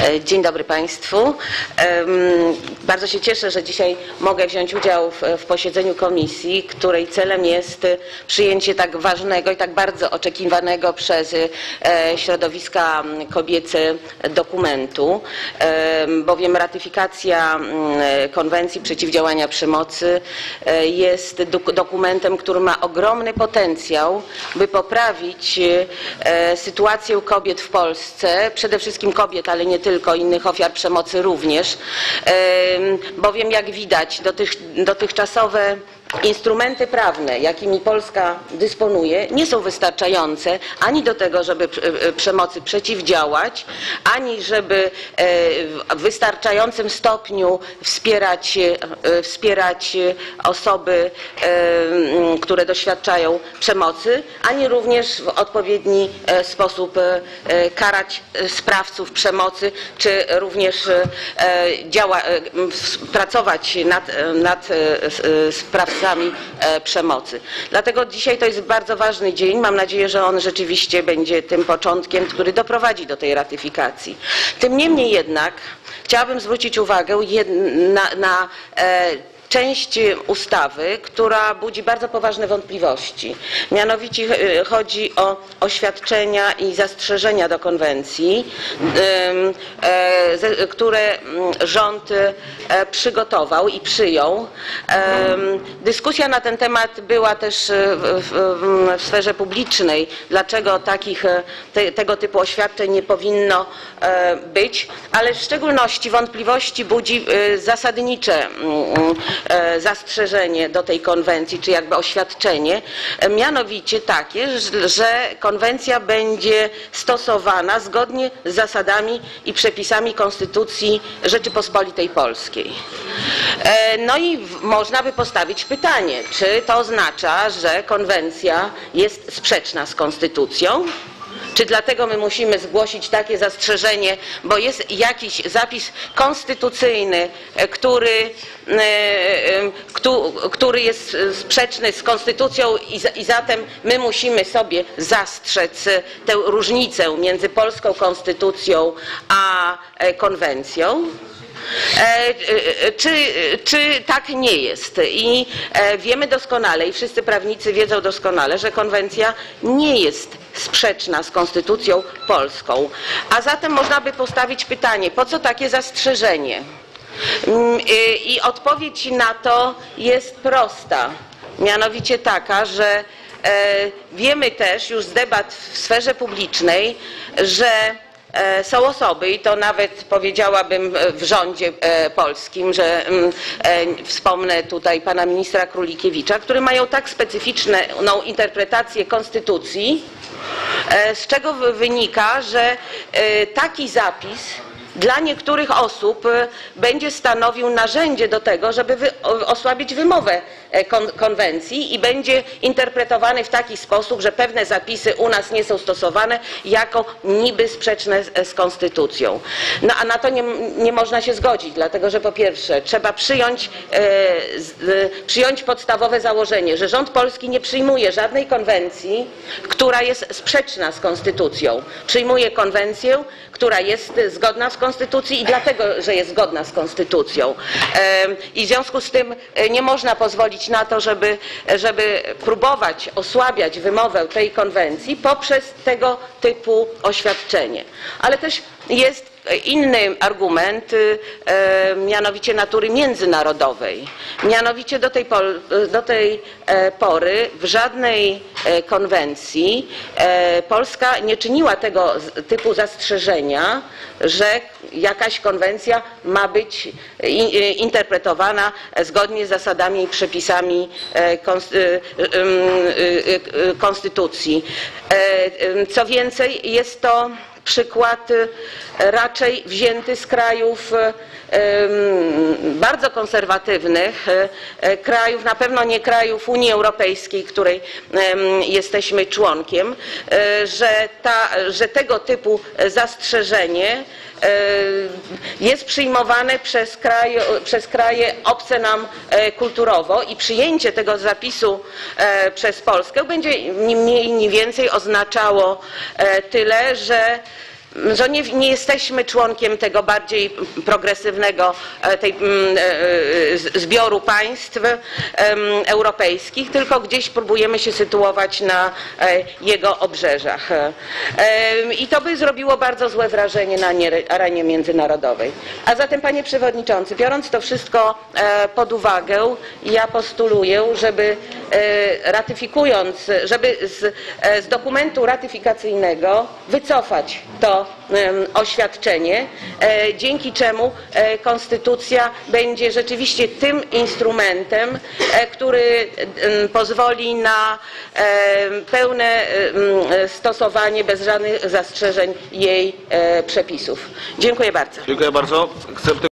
E, Dzień dobry Państwu. Bardzo się cieszę, że dzisiaj mogę wziąć udział w, posiedzeniu komisji, której celem jest przyjęcie tak ważnego i tak bardzo oczekiwanego przez e, środowiska kobiece dokumentu, Em, bowiem ratyfikacja konwencji przeciwdziałania przemocy e, jest dok- dokumentem, który ma ogromny potencjał, by poprawić sytuację kobiet w Polsce, przede wszystkim kobiet, ale nie tylko, innych ofiar przemocy również, Em, bowiem jak widać dotych, dotychczasowe instrumenty prawne, jakimi Polska dysponuje, nie są wystarczające ani do tego, żeby e, przemocy przeciwdziałać, ani żeby e, w wystarczającym stopniu wspierać, e, wspierać osoby, które doświadczają przemocy, ani również w odpowiedni sposób karać sprawców przemocy, czy również działa, pracować nad, nad sprawcami e, przemocy. Dlatego dzisiaj to jest bardzo ważny dzień. Mam nadzieję, że on rzeczywiście będzie tym początkiem, który doprowadzi do tej ratyfikacji. Tym niemniej jednak chciałabym zwrócić uwagę na, na e, część ustawy, która budzi bardzo poważne wątpliwości. Mianowicie e, chodzi o oświadczenia i zastrzeżenia do konwencji, e, które mm, rząd e, przygotował i przyjął. Dyskusja na ten temat była też w, sferze publicznej. Dlaczego takich, te, tego typu oświadczeń nie powinno być, ale w szczególności wątpliwości budzi zasadnicze mm, zastrzeżenie do tej konwencji, czy jakby oświadczenie, e, mianowicie takie, że- konwencja będzie stosowana zgodnie z zasadami i przepisami Konstytucji Rzeczypospolitej Polskiej. E, No i można by postawić pytanie, czy to oznacza, że konwencja jest sprzeczna z Konstytucją? Czy dlatego my musimy zgłosić takie zastrzeżenie, bo jest jakiś zapis konstytucyjny, e, który, e, e, któ- który jest sprzeczny z konstytucją i, za- i zatem my musimy sobie zastrzec tę różnicę między polską konstytucją a konwencją? E, e, Czy, czy tak nie jest? I e, wiemy doskonale, i wszyscy prawnicy wiedzą doskonale, że konwencja nie jest sprzeczna z konstytucją polską. A zatem można by postawić pytanie, po co takie zastrzeżenie? Mm, I odpowiedź na to jest prosta. Mianowicie taka, że e, wiemy też już z debat w sferze publicznej, że E, Są osoby, i to nawet powiedziałabym e, w rządzie e, polskim, że mm, e, wspomnę tutaj pana ministra Królikiewicza, które mają tak specyficzną interpretację konstytucji, e, z czego wy- wynika, że e, taki zapis dla niektórych osób e, będzie stanowił narzędzie do tego, żeby osłabić wymowę e, konwencji i będzie interpretowany w taki sposób, że pewne zapisy u nas nie są stosowane jako niby sprzeczne z, konstytucją. No a na to nie, nie można się zgodzić, dlatego że po pierwsze trzeba przyjąć, e, e, przyjąć podstawowe założenie, że rząd polski nie przyjmuje żadnej konwencji, która jest sprzeczna z konstytucją. Przyjmuje konwencję, która jest zgodna z konstytucją i dlatego, że jest zgodna z konstytucją. I w związku z tym e, nie można pozwolić na to, żeby, żeby próbować osłabiać wymowę tej konwencji poprzez tego typu oświadczenie. Ale też jest inny argument, y, e, mianowicie natury międzynarodowej. Mianowicie do tej, do tej e, pory w żadnej e, konwencji Polska nie czyniła tego typu zastrzeżenia, że jakaś konwencja ma być interpretowana zgodnie z zasadami i przepisami y, y, konstytucji. Co więcej, jest to przykład y, raczej wzięty z krajów ym, bardzo konserwatywnych, y, krajów, na pewno nie krajów Unii Europejskiej, której jesteśmy członkiem, że, ta, że tego typu zastrzeżenie jest przyjmowane przez, kraj, przez kraje obce nam e, kulturowo i przyjęcie tego zapisu e, przez Polskę będzie ni mniej, ni więcej oznaczało e, tyle, że że nie, nie jesteśmy członkiem tego bardziej progresywnego e, tej, mm, e, e, zbioru państw europejskich, tylko gdzieś próbujemy się sytuować na jego obrzeżach. I to by zrobiło bardzo złe wrażenie na nie- arenie międzynarodowej. A zatem, panie przewodniczący, biorąc to wszystko pod uwagę, ja postuluję, żeby ratyfikując, żeby z, z dokumentu ratyfikacyjnego wycofać to oświadczenie, e, dzięki czemu e, konstytucja będzie rzeczywiście tym instrumentem, e, który pozwoli na pełne stosowanie bez żadnych zastrzeżeń jej przepisów. Dziękuję bardzo. Dziękuję bardzo.